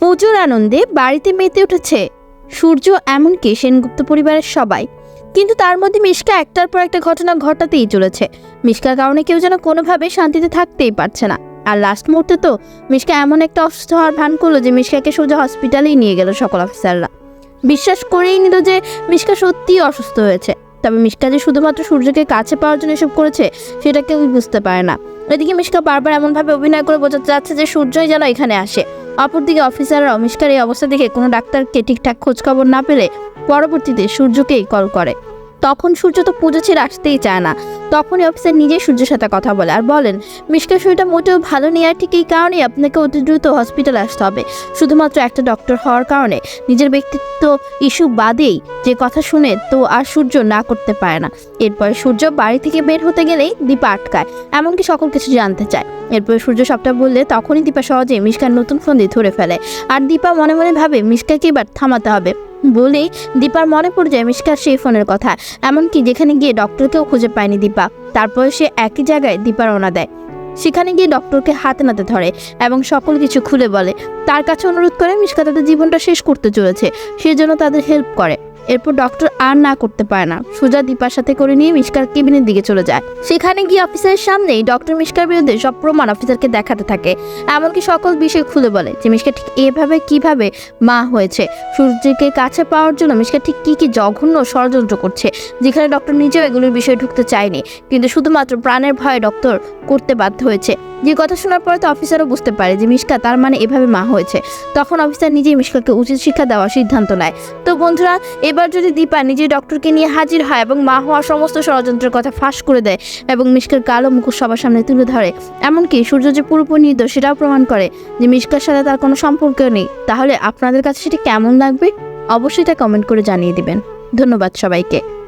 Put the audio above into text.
পুজোর আনন্দে বাড়িতে মেতে উঠেছে। সূর্য এমনকি সেনগুপ্ত পরিবারের সবাই। কিন্তু তার মধ্যে মিশকা একটার পর একটা ঘটনা ঘটাতেই চলেছে। মিশকার কারণে কেউ যেন কোনোভাবে শান্তিতে থাকতেই পারছে না। আর লাস্ট মুহূর্তে তো মিশকা এমন একটা অসুস্থ হওয়ার ভান করল যে মিশকাকে সোজা হসপিটালেই নিয়ে গেল সকল অফিসাররা বিশ্বাস করেই নিল যে মিশকা সত্যিই অসুস্থ হয়েছে। তবে মিশকা যে শুধুমাত্র সূর্যকে কাছে পাওয়ার জন্য এসব করেছে, সেটা কেউ বুঝতে পারে না। এদিকে মিশকা বারবার এমনভাবে অভিনয় করে বোঝাতে যাচ্ছে যে সূর্যই যেন এখানে আসে। অপরদিকে অফিসাররা অমিষ্কার এই অবস্থা দেখে কোনো ডাক্তারকে ঠিকঠাক খোঁজখবর না পেলে পরবর্তীতে সূর্যকেই কল করে। তখন সূর্য তো পুজো ছেড়ে আসতেই চায় না। তখনই অফিসার নিজেই সূর্যের সাথে কথা বলে আর বলেন, মিশকার শরীরটা মোটেও ভালো নেই আর ঠিক এই কারণেই আপনাকে অতি দ্রুত হসপিটালে আসতে হবে। শুধুমাত্র একটা ডক্টর হওয়ার কারণে নিজের ব্যক্তিত্ব ইস্যু বাদেই যে কথা শুনে তো আর সূর্য না করতে পারে না। এরপরে সূর্য বাড়ি থেকে বের হতে গেলেই দীপা আটকায়, এমনকি সকল কিছু জানতে চায়। এরপরে সূর্য সবটা বললে তখনই দীপা সহজে মিশকার নতুন ফোন দিয়ে ধরে ফেলে। আর দীপা মনে মনে ভাবে মিশকাকে এবার থামাতে হবে। বলেই দীপার মনে পড়ে যায় মিশকার সেই ফোনের কথা। এমনকি যেখানে গিয়ে ডক্টরকেও খুঁজে পায়নি দীপা। তারপরে সে একই জায়গায় দীপা রওনা দেয়। সেখানে গিয়ে ডক্টরকে হাত নাতে ধরে এবং সকল কিছু খুলে বলে। তার কাছে অনুরোধ করে মিশকা তাদের জীবনটা শেষ করতে চলেছে। সেজন্য তাদের হেল্প করে। এরপর ডক্টর আর না করতে পারে না। সোজা দীপার সাথে করে নিয়ে মিসকার কেবিনের দিকে চলে যায়। সেখানে গিয়ে অফিসারের সামনেই ডক্টর মিসকার বিরুদ্ধে সব প্রমাণ অফিসারকে দেখাতে থাকে। এমনকি সকল বিষয় খুলে বলে যে মিশকা ঠিক এভাবে কীভাবে মা হয়েছে। সূর্যকে কাছে পাওয়ার জন্য মিশকা ঠিক কি কি জঘন্য ষড়যন্ত্র করছে। যেখানে ডক্টর নিজেও এগুলোর বিষয়ে ঢুকতে চায়নি। কিন্তু শুধুমাত্র প্রাণের ভয়ে ডক্টর করতে বাধ্য হয়েছে। যে কথা শোনার পরে তো অফিসারও বুঝতে পারে যে মিশকা তার মানে এভাবে মা হয়েছে। তখন অফিসার নিজেই মিশকাকে উচিত শিক্ষা দেওয়ার সিদ্ধান্ত নেয়। তো বন্ধুরা এবার যদি দীপা নিজে ডক্টরকে নিয়ে হাজির হয় এবং মা হওয়া সমস্ত ষড়যন্ত্রের কথা ফাঁস করে দেয় এবং মিশকের কালো মুখোশ সবার সামনে তুলে ধরে, এমনকি সূর্য যে পুরোপুরি নির্দোষ সেটাও প্রমাণ করে যে মিশকার সাথে তার কোনো সম্পর্ক নেই। তাহলে আপনাদের কাছে সেটি কেমন লাগবে? অবশ্যই তা কমেন্ট করে জানিয়ে দিবেন। ধন্যবাদ সবাইকে।